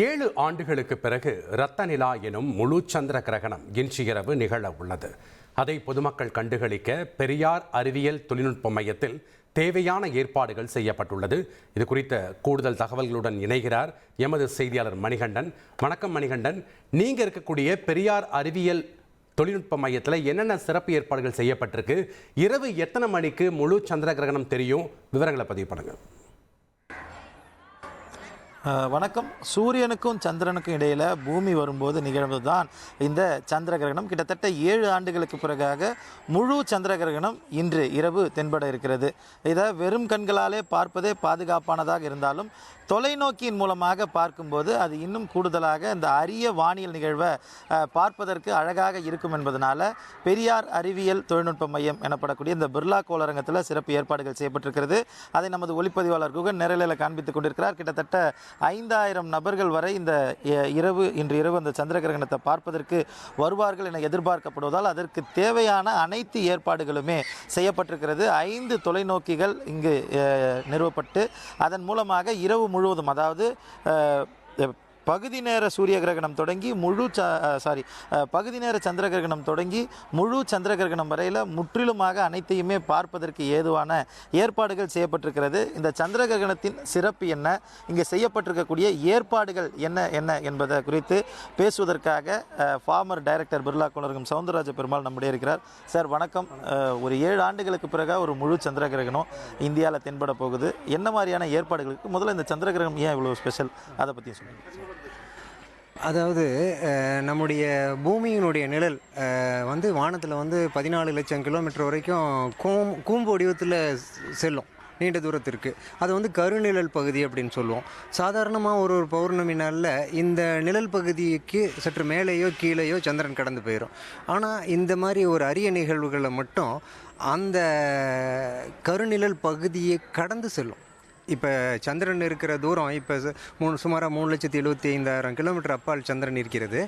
ஏழு ஆண்டுகளுக்கு பிறகு ரத்த நிலா எனும் முழு சந்திர கிரகணம் இன்று இரவு நிகழ உள்ளது. அதை பொதுமக்கள் கண்டுகளிக்க பெரியார் அறிவியல் தொழில்நுட்ப மையத்தில் தேவையான ஏற்பாடுகள் செய்யப்பட்டுள்ளது. இது குறித்த கூடுதல் தகவல்களுடன் இணைகிறார் எமது செய்தியாளர் மணிகண்டன். வணக்கம் மணிகண்டன். நீங்கள் இருக்கக்கூடிய பெரியார் அறிவியல் தொழில்நுட்ப மையத்தில் என்னென்ன சிறப்பு ஏற்பாடுகள் செய்யப்பட்டிருக்கு? இரவு எத்தனை மணிக்கு முழு சந்திர கிரகணம் தெரியும்? விவரங்களை பதிவு பண்ணுங்கள் வணக்கம். சூரியனுக்கும் சந்திரனுக்கும் இடையில் பூமி வரும்போது நிகழ்வது தான் இந்த சந்திர கிரகணம். கிட்டத்தட்ட ஏழு ஆண்டுகளுக்கு பிறகாக முழு சந்திர கிரகணம் இன்று இரவு தென்பட இருக்கிறது. இதை வெறும் கண்களாலே பார்ப்பதே பாதுகாப்பானதாக இருந்தாலும் தொலைநோக்கியின் மூலமாக பார்க்கும்போது அது இன்னும் கூடுதலாக இந்த அரிய வானியல் நிகழ்வை பார்ப்பதற்கு அழகாக இருக்கும் என்பதனால பெரியார் அறிவியல் தொழில்நுட்ப மையம் எனப்படக்கூடிய இந்த பிர்லா கோளரங்கத்தில் சிறப்பு ஏற்பாடுகள் செய்யப்பட்டிருக்கிறது. அதை நமது ஒளிப்பதிவாளர் குகன் நேரலையில் காண்பித்துக் கொண்டிருக்கிறார். கிட்டத்தட்ட ஐந்தாயிரம் நபர்கள் வரை இந்த எ- இரவு இன்று இரவு அந்த சந்திர கிரகணத்தை பார்ப்பதற்கு வருவார்கள் என எதிர்பார்க்கப்படுவதால் அதற்கு தேவையான அனைத்து ஏற்பாடுகளுமே செய்யப்பட்டிருக்கிறது. ஐந்து தொலைநோக்கிகள் இங்கு நிறுவப்பட்டு அதன் மூலமாக இரவு முழுவதும் அதாவது பகுதி நேர சூரிய கிரகணம் தொடங்கி முழு ச சாரி பகுதி நேர சந்திர கிரகணம் தொடங்கி முழு சந்திர கிரகணம் வரையில் முற்றிலுமாக அனைத்தையுமே பார்ப்பதற்கு ஏதுவான ஏற்பாடுகள் செய்யப்பட்டிருக்கிறது. இந்த சந்திர கிரகணத்தின் சிறப்பு என்ன? இங்கே செய்யப்பட்டிருக்கக்கூடிய ஏற்பாடுகள் என்ன என்ன என்பதை குறித்து பேசுவதற்காக ஃபார்மர் டைரக்டர் பிர்லா குலரகம் சவுந்தரராஜ பெருமாள் நம்முடைய இருக்கிறார். சார் வணக்கம். ஒரு ஏழு ஆண்டுகளுக்கு பிறகு ஒரு முழு சந்திர கிரகணம் இந்தியாவில் தென்பட போகுது. என்ன மாதிரியான ஏற்பாடுகளுக்கு முதல்ல இந்த சந்திர கிரகணம் ஏன் இவ்வளோ ஸ்பெஷல் அதை பற்றி சொல்லுங்கள் அதாவது நம்முடைய பூமியினுடைய நிழல் வந்து வானத்தில் வந்து பதினாலு லட்சம் கிலோமீட்டர் வரைக்கும் கூம் கூம்பு வடிவத்தில் செல்லும் நீண்ட தூரத்திற்கு. அது வந்து கருநிழல் பகுதி அப்படின்னு சொல்லுவோம். சாதாரணமாக ஒரு ஒரு பௌர்ணமி நாளில் இந்த நிழல் பகுதிக்கு சற்று மேலேயோ கீழேயோ சந்திரன் கடந்து போயிடும் ஆனால் இந்த மாதிரி ஒரு அரிய நிகழ்வுகளை மட்டும் அந்த கருநிழல் பகுதியை கடந்து செல்லும். இப்போ சந்திரன் இருக்கிற தூரம் இப்போ மூணு சுமாராக மூணு லட்சத்தி எழுபத்தி ஐந்தாயிரம் கிலோமீட்டர் அப்பால் சந்திரன் இருக்கிறது.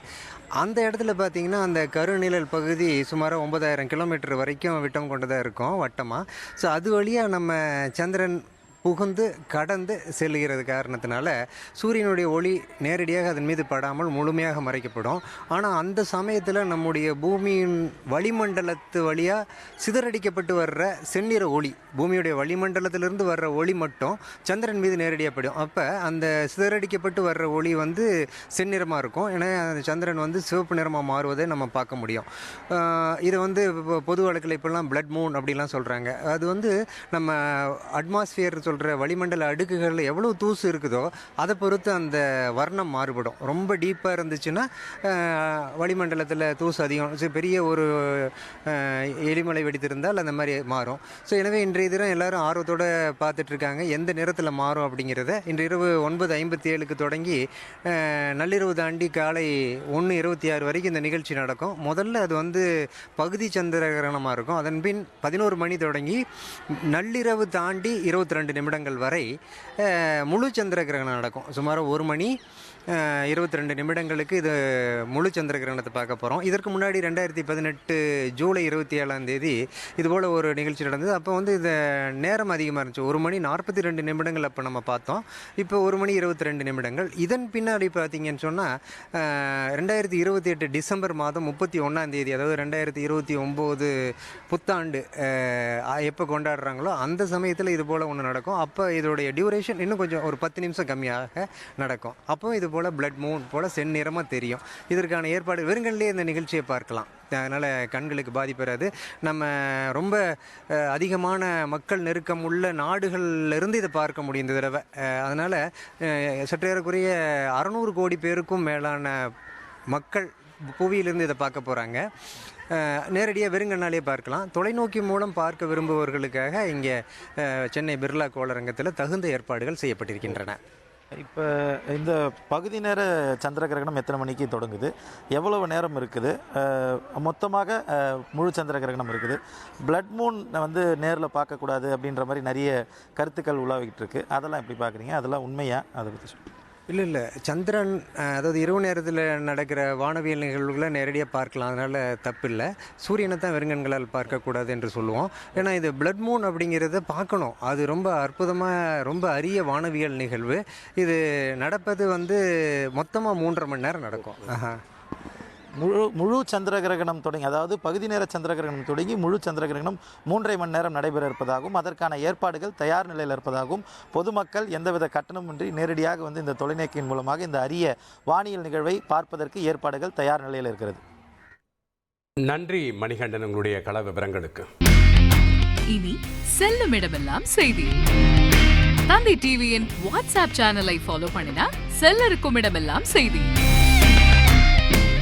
அந்த இடத்துல பார்த்தீங்கன்னா அந்த கருநிழல் பகுதி சுமாராக ஒன்பதாயிரம் கிலோமீட்டர் வரைக்கும் விட்டம் கொண்டதாக இருக்கும் வட்டமாக ஸோ அது வழியாக நம்ம சந்திரன் புகுந்து கடந்து செல்லுகிறது காரணத்தினால சூரியனுடைய ஒளி நேரடியாக அதன் மீது படாமல் முழுமையாக மறைக்கப்படும். ஆனால் அந்த சமயத்தில் நம்முடைய பூமியின் வளிமண்டலத்து வழியாக சிதறடிக்கப்பட்டு வர்ற செந்நிற ஒளி பூமியுடைய வளிமண்டலத்திலிருந்து வர்ற ஒளி மட்டும் சந்திரன் மீது நேரடியாக படும். அப்போ அந்த சிதறடிக்கப்பட்டு வர்ற ஒளி வந்து செந்நிறமாக இருக்கும். ஏன்னா அந்த சந்திரன் வந்து சிவப்பு நிறமாக மாறுவதை நம்ம பார்க்க முடியும். இது வந்து பொது வழக்கில் இப்போல்லாம் பிளட் மூன் அப்படிலாம் சொல்கிறாங்க அது வந்து நம்ம அட்மாஸ்பியர் சொல்கிற வளிமண்டல அடுக்குகளில் எவ்வளோ தூசு இருக்குதோ அதை பொறுத்து அந்த வர்ணம் மாறுபடும். ரொம்ப டீப்பாக இருந்துச்சுன்னா வளிமண்டலத்தில் தூசு அதிகம். சரி, பெரிய ஒரு எலிமலை வெடித்திருந்தால் அந்த மாதிரி மாறும். ஸோ எனவே இன்றைய தினம் எல்லோரும் ஆர்வத்தோடு பார்த்துட்ருக்காங்க எந்த நிறத்தில் மாறும் அப்படிங்கிறத. இன்று இரவு ஒன்பது ஐம்பத்தி ஏழுக்கு தொடங்கி நள்ளிரவு தாண்டி காலை ஒன்று இருபத்தி ஆறு வரைக்கும் இந்த நிகழ்ச்சி நடக்கும். முதல்ல அது வந்து பகுதி சந்திர கிரகணமாக இருக்கும். அதன் பின் பதினோரு மணி தொடங்கி நள்ளிரவு தாண்டி இருபத்தி ரெண்டு நிமிடங்கள் வரை முழு சந்திர கிரகணம் நடக்கும். சுமார் ஒரு மணி இருபத்தி ரெண்டு நிமிடங்களுக்கு இது முழு சந்திர கிரகணத்தை பார்க்க போகிறோம் இதற்கு முன்னாடி ரெண்டாயிரத்தி பதினெட்டு ஜூலை இருபத்தி ஏழாம் தேதி இதுபோல் ஒரு நிகழ்ச்சி நடந்தது. அப்போ வந்து இது நேரம் அதிகமாக இருந்துச்சு. ஒரு மணி நாற்பத்தி ரெண்டு நிமிடங்கள் அப்போ நம்ம பார்த்தோம். இப்போ ஒரு மணி இருபத்தி ரெண்டு நிமிடங்கள். இதன் பின்னாடி பார்த்தீங்கன்னு சொன்னால் ரெண்டாயிரத்தி இருபத்தி எட்டு டிசம்பர் மாதம் முப்பத்தி ஒன்றாம் தேதி அதாவது ரெண்டாயிரத்தி இருபத்தி ஒம்பது புத்தாண்டு எப்போ கொண்டாடுறாங்களோ அந்த சமயத்தில் இது போல் ஒன்று நடக்கும். அப்போ இதோடைய டியூரேஷன் இன்னும் கொஞ்சம் ஒரு பத்து நிமிஷம் கம்மியாக நடக்கும். அப்போ இது போல் பிளட் மூன் போல் செந்நிறமாக தெரியும். இதற்கான ஏற்பாடு வெறுங்கல்லே இந்த நிகழ்ச்சியை பார்க்கலாம். அதனால் கண்களுக்கு பாதிப்பு வராது. நம்ம ரொம்ப அதிகமான மக்கள் நெருக்கம் உள்ள நாடுகள்லேருந்து இதை பார்க்க முடியும் இந்த தடவை. அதனால் சற்றேறக்குறைய அறநூறு கோடி பேருக்கும் மேலான மக்கள் புவியிலிருந்து இதை பார்க்க போகிறாங்க நேரடியாக வெறுங்கண்ணாலே பார்க்கலாம். தொலைநோக்கி மூலம் பார்க்க விரும்புபவர்களுக்காக இங்கே சென்னை பிர்லா கோளரங்கத்தில் தகுந்த ஏற்பாடுகள் செய்யப்பட்டிருக்கின்றன. இப்போ இந்த பகுதி நேர சந்திர கிரகணம் எத்தனை மணிக்கு தொடங்குது? எவ்வளவு நேரம் இருக்குது? மொத்தமாக முழு சந்திர கிரகணம் இருக்குது. பிளட் மூன் வந்து நேரில் பார்க்கக்கூடாது அப்படின்ற மாதிரி நிறைய கருத்துக்கள் உலாவிக்கிட்டு இருக்கு. அதெல்லாம் எப்படி பார்க்குறீங்க? அதெல்லாம் உண்மையாக அதை பற்றி சொல்லுங்கள் இல்லை இல்லை. சந்திரன் அதாவது இரவு நேரத்தில் நடக்கிற வானவியல் நிகழ்வுகளை நேரடியாக பார்க்கலாம். அதனால் தப்பு இல்லை சூரியனை தான் வெறுங்கண்களால் பார்க்கக்கூடாது என்று சொல்லுவோம். ஏன்னா இது பிளட் மூன் அப்படிங்கிறத பார்க்கணும். அது ரொம்ப அற்புதமாக ரொம்ப அரிய வானவியல் நிகழ்வு. இது நடப்பது வந்து மொத்தமாக மூன்றரை மணி நேரம் நடக்கும். ஆஹா. முழு முழு சந்திர கிரகணம் தொடங்கி அதாவது பகுதி நேர சந்திர கிரகணம் தொடங்கி முழு சந்திர கிரகணம் மூன்றரை மணி நேரம் நடைபெற இருப்பதாகவும் அதற்கான ஏற்பாடுகள் தயார் நிலையில் இருப்பதாகவும் பொதுமக்கள் எந்தவித கட்டணமின்றி நேரடியாக வந்து இந்த தொலைநோக்கியின் மூலமாக இந்த அரிய வானியல் நிகழ்வை பார்ப்பதற்கு ஏற்பாடுகள் தயார் நிலையில் இருக்கிறது. நன்றி மணிகண்டன் உங்களுடைய கள விவரங்களுக்கு. இனி செல்லும் இடமெல்லாம் செய்தி. தந்தை டிவியின் வாட்ஸ்அப் சேனலை ஃபாலோ பண்ணினா செல்ல இருக்கும் இடமெல்லாம் செய்தி.